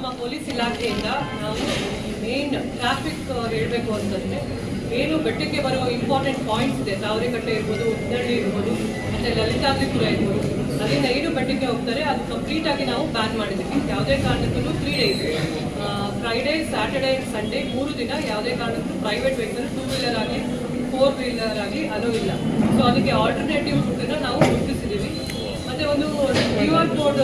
ನಮ್ಮ ಪೊಲೀಸ್ ಇಲಾಖೆಯಿಂದ ನಾವು ಮೇನ್ ಟ್ರಾಫಿಕ್ ಹೇಳಬೇಕು ಅಂತಂದರೆ ಏನು ಬೆಟ್ಟಕ್ಕೆ ಬರೋ ಇಂಪಾರ್ಟೆಂಟ್ ಪಾಯಿಂಟ್ಸ್ ಇದೆ. ತಾವರೆಕಟ್ಟೆ ಇರ್ಬೋದು ಉದ್ದಳ್ಳಿ ಇರ್ಬೋದು, ಮತ್ತು ಲಲಿತಾದ್ರಿಪುರ ಇರ್ಬೋದು. ಅಲ್ಲಿಂದ ಏನು ಬೆಟ್ಟಕ್ಕೆ ಹೋಗ್ತಾರೆ. ಅದು ಕಂಪ್ಲೀಟಾಗಿ ನಾವು ಬ್ಯಾನ್ ಮಾಡಿದ್ದೀವಿ. ಯಾವುದೇ ಕಾರಣಕ್ಕೂ three days Friday Saturday Sunday ಮೂರು ದಿನ ಯಾವುದೇ ಕಾರಣಕ್ಕೂ ಪ್ರೈವೇಟ್ ವೆಹಿಕಲ್ ಟೂ ವೀಲರ್ ಆಗಲಿ ಫೋರ್ ವೀಲರ್ ಆಗಲಿ ಅಲೋ ಇಲ್ಲ. ಸೊ ಅದಕ್ಕೆ ಆಲ್ಟರ್ನೇಟಿವ್ ನಾವು ಗುರುತಿಸಿದ್ದೀವಿ ಮತ್ತು ಒಂದು ಕ್ಯೂ ಆರ್ ಕೋಡ್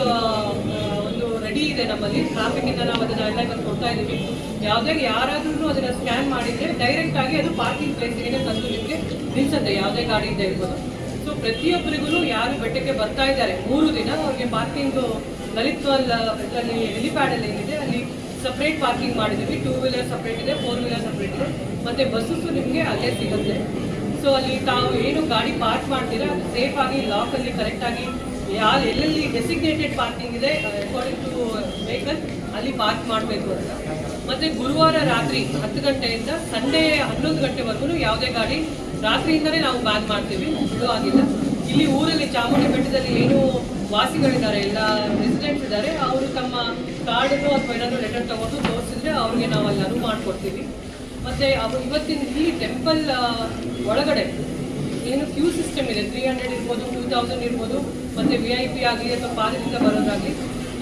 ಇದೆ ನಮ್ಮಲ್ಲಿ. ಟ್ರಾಫಿಕ್ ಇಂದ ನಾವು ಅದನ್ನ ಅಲ್ಲಿ ಕೊಡ್ತಾ ಇದೀವಿ ಯಾವುದೇ ಯಾರಾದ್ರೂ ಅದನ್ನ ಸ್ಕ್ಯಾನ್ ಮಾಡಿದ್ರೆ ಡೈರೆಕ್ಟ್ ಆಗಿ ಅದು ಪಾರ್ಕಿಂಗ್ ಪ್ಲೇಸ್ಗೆ ತಂದು ನಿಮಗೆ ನಿಲ್ಸುತ್ತೆ. ಯಾವುದೇ ಇದೆ ಇರ್ಬೋದು. ಸೊ ಪ್ರತಿಯೊಬ್ಬರಿಗೂ ಯಾರು ಬೆಟ್ಟಕ್ಕೆ ಬರ್ತಾ ಇದ್ದಾರೆ, ಮೂರು ದಿನ ಅವ್ರಿಗೆ ಪಾರ್ಕಿಂಗ್ ಲಲಿತ್ವಲ್ ಇದರಲ್ಲಿ ಹೆಲಿಪ್ಯಾಡ್ ಅಲ್ಲಿ ಏನಿದೆ, ಅಲ್ಲಿ ಸಪ್ರೇಟ್ ಪಾರ್ಕಿಂಗ್ ಮಾಡಿದೀವಿ ಟೂ ವೀಲರ್ ಸಪ್ರೇಟ್ ಇದೆ ಫೋರ್ ವೀಲರ್ ಸಪ್ರೇಟ್ ಇದೆ. ಮತ್ತೆ ಬಸ್ಸಸ್ಸು ನಿಮಗೆ ಅಲ್ಲೇ ಸಿಗುತ್ತೆ. ಸೊ ಅಲ್ಲಿ ತಾವು ಏನು ಗಾಡಿ ಪಾರ್ಕ್ ಮಾಡ್ತೀರಾ ಸೇಫ್ ಆಗಿ ಲಾಕ್ ಅಲ್ಲಿ ಕರೆಕ್ಟ್ ಆಗಿ ಯಾರು ಎಲ್ಲೆಲ್ಲಿ ಡೆಸಿಗ್ನೇಟೆಡ್ ಪಾರ್ಕಿಂಗ್ ಇದೆ ಅಕಾರ್ಡಿಂಗ್ ಟು ವೆಹಿಕಲ್ ಅಲ್ಲಿ ಪಾರ್ಕ್ ಮಾಡಬೇಕು ಅಂತ. ಮತ್ತೆ ಗುರುವಾರ ರಾತ್ರಿ ಹತ್ತು ಗಂಟೆಯಿಂದ ಸಂಡೇ ಹನ್ನೊಂದು ಗಂಟೆವರೆಗೂ ಯಾವುದೇ ಗಾಡಿ ರಾತ್ರಿಯಿಂದಲೇ ನಾವು ಬ್ಯಾನ್ ಮಾಡ್ತೀವಿ, ಇದು ಆಗಿಲ್ಲ. ಇಲ್ಲಿ ಊರಲ್ಲಿ ಚಾಮುಂಡಿ ಬೆಟ್ಟದಲ್ಲಿ ಏನು ವಾಸಿಗಳಿದ್ದಾರೆ, ಎಲ್ಲ ರೆಸಿಡೆಂಟ್ಸ್ ಇದ್ದಾರೆ, ಅವರು ತಮ್ಮ ಕಾರ್ಡನ್ನು ಅಥವಾ ಏನಾದರೂ ಲೆಟರ್ ತಗೊಂಡು ತೋರಿಸಿದ್ರೆ ಅವ್ರಿಗೆ ನಾವು ಅಲ್ಲಿ ಅನುವು ಮಾಡಿಕೊಡ್ತೀವಿ. ಮತ್ತೆ ಅವರು ಇವತ್ತಿನ ಇಲ್ಲಿ ಟೆಂಪಲ್ ಒಳಗಡೆ ಏನು ಕ್ಯೂ ಸಿಸ್ಟಮ್ ಇದೆ? ತ್ರೀ ಹಂಡ್ರೆಡ್ ಇರ್ಬೋದು ಟೂ ತೌಸಂಡ್ ಇರ್ಬೋದು, ಮತ್ತೆ ವಿ ಐ ಪಿ ಆಗಲಿ ಅಥವಾ ಪಾದದಿಂದ ಬರೋದಾಗಲಿ,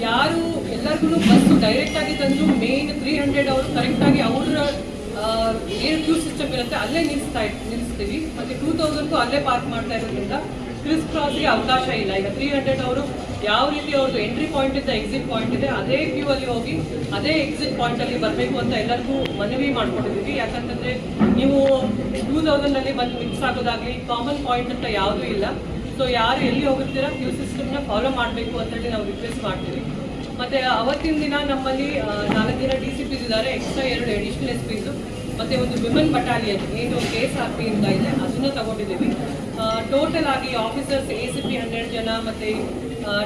ಯಾರು ಎಲ್ಲರಿಗೂ ಬಸ್ ಡೈರೆಕ್ಟ್ ಆಗಿ ತಂದು ಮೇನ್ ತ್ರೀ ಹಂಡ್ರೆಡ್ ಅವರು ಕರೆಕ್ಟಾಗಿ ಅವರ ಏನು ಕ್ಯೂ ಸಿಸ್ಟಮ್ ಇರುತ್ತೆ, ಅಲ್ಲೇ ನಿಲ್ಲಿಸ್ತಾ ನಿಲ್ಲಿಸ್ತೀವಿ ಮತ್ತೆ ಟೂ ತೌಸಂಡ್ಗೂ ಅಲ್ಲೇ ಪಾರ್ಕ್ ಮಾಡ್ತಾ ಇರೋದ್ರಿಂದ ಕ್ರಿಸ್ ಕ್ರಾಸ್ಗೆ ಅವಕಾಶ ಇಲ್ಲ. ಈಗ ತ್ರೀ ಹಂಡ್ರೆಡ್ ಅವರು ಯಾವ ರೀತಿ ಅವ್ರದ್ದು ಎಂಟ್ರಿ ಪಾಯಿಂಟ್ ಇಂದ ಎಕ್ಸಿಟ್ ಪಾಯಿಂಟ್ ಇದೆ, ಅದೇ ಕ್ಯೂ ಅಲ್ಲಿ ಹೋಗಿ, ಅದೇ ಎಕ್ಸಿಟ್ ಪಾಯಿಂಟ್ ಅಲ್ಲಿ ಬರಬೇಕು ಅಂತ ಎಲ್ಲರಿಗೂ ಮನವಿ ಮಾಡ್ಕೊಂಡಿದ್ದೀವಿ. ಯಾಕಂತಂದ್ರೆ ನೀವು ಟೂ ತೌಸಂಡ್ ಅಲ್ಲಿ ಬಂದು ಮಿಕ್ಸ್ ಹಾಕೋದಾಗ್ಲಿ ಕಾಮನ್ ಪಾಯಿಂಟ್ ಅಂತ ಯಾವುದೂ ಇಲ್ಲ. ಸೊ ಯಾರು ಎಲ್ಲಿ ಹೋಗುತ್ತೀರಾ ಕ್ಯೂ ಸಿಸ್ಟಮ್ನ ಫಾಲೋ ಮಾಡಬೇಕು ಅಂತೇಳಿ ನಾವು ರಿಕ್ವೆಸ್ಟ್ ಮಾಡ್ತೀವಿ. ಮತ್ತೆ ಅವತ್ತಿನ ದಿನ ನಮ್ಮಲ್ಲಿ ನಾಲ್ಕು ದಿನ ಡಿ ಸಿ ಪಿಸ್ ಇದ್ದಾರೆ. ಎಕ್ಸ್ಟ್ರಾ ಎರಡು ಅಡಿಷನಲ್ ಎಸ್ ಪಿಸು ಮತ್ತೆ ಒಂದು ವಿಮೆನ್ ಬಟಾಲಿಯನ್ ಏನು ಕೆ ಎಸ್ ಆರ್ ಪಿ ಇಂದ ಇದೆ, ಅದನ್ನ ತಗೊಂಡಿದ್ದೀವಿ. ಟೋಟಲ್ ಆಗಿ officers A C P hundred ಜನ, ಮತ್ತೆ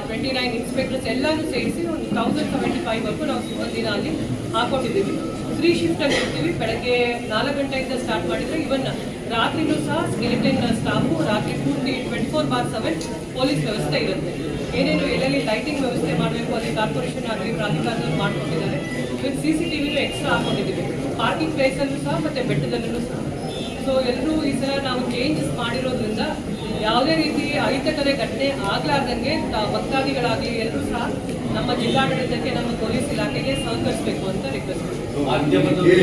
ಟ್ವೆಂಟಿ ನೈನ್ ಇನ್ಸ್ಪೆಕ್ಟರ್ಸ್ ಎಲ್ಲರೂ ಸೇರಿಸಿ ಒಂದು ತೌಸಂಡ್ ಸೆವೆಂಟಿ ಫೈವ್ ವರ್ಗು ನಾವು ಒಂದಿನ ಅಲ್ಲಿ ಹಾಕೊಂಡಿದ್ದೀವಿ. ತ್ರೀ ಶಿಫ್ಟ್ ಅಲ್ಲಿ ಇರ್ತೀವಿ. ಬೆಳಗ್ಗೆ ನಾಲ್ಕು ಗಂಟೆಯಿಂದ ಸ್ಟಾರ್ಟ್ ಮಾಡಿದ್ರೆ ಇವನ್ ರಾತ್ರಿನೂ ಸಹ ಸ್ಕೆಲಿಟನ್ ಸ್ಟಾಫು ರಾತ್ರಿ ಪೂರ್ತಿ twenty four bar seven police ವ್ಯವಸ್ಥೆ ಇರುತ್ತೆ. ಏನೇನು ಎಲ್ಲೆಲ್ಲಿ ಲೈಟಿಂಗ್ ವ್ಯವಸ್ಥೆ ಮಾಡಬೇಕು, ಅಲ್ಲಿ ಕಾರ್ಪೊರೇಷನ್ ಆಗಲಿ, ಪ್ರಾಧಿಕಾರದವ್ರು ಮಾಡ್ಕೊಂಡಿದ್ದಾರೆ ವಿತ್ ಸಿ ಸಿ ಟಿ ವಿನೂ ಎಕ್ಸ್ಟ್ರಾ ಹಾಕೊಂಡಿದ್ದೀವಿ. ಪಾರ್ಕಿಂಗ್ ಪ್ಲೇಸಲ್ಲೂ ಸಹ ಮತ್ತೆ ಬೆಟ್ಟದಲ್ಲೂ ಸಹ. ಸೊ ಎಲ್ಲರೂ ಈ ಸಲ ನಾವು ಚೇಂಜಸ್ ಮಾಡಿರೋದ್ರಿಂದ ಯಾವುದೇ ರೀತಿ ಅಹಿತಕರ ಘಟನೆ ಆಗಲಾರ್ದಂಗೆ ಭಕ್ತಾದಿಗಳಾಗಲಿ ಎಲ್ಲರೂ ಸಹ ನಮ್ಮ ಜಿಲ್ಲಾಡಳಿತಕ್ಕೆ ನಮ್ಮ ಪೊಲೀಸ್ ಇಲಾಖೆಗೆ ಸಹಕರಿಸಬೇಕು ಅಂತ ರಿಕ್ವೆಸ್ಟ್ ಮಾಡ್ತೀವಿ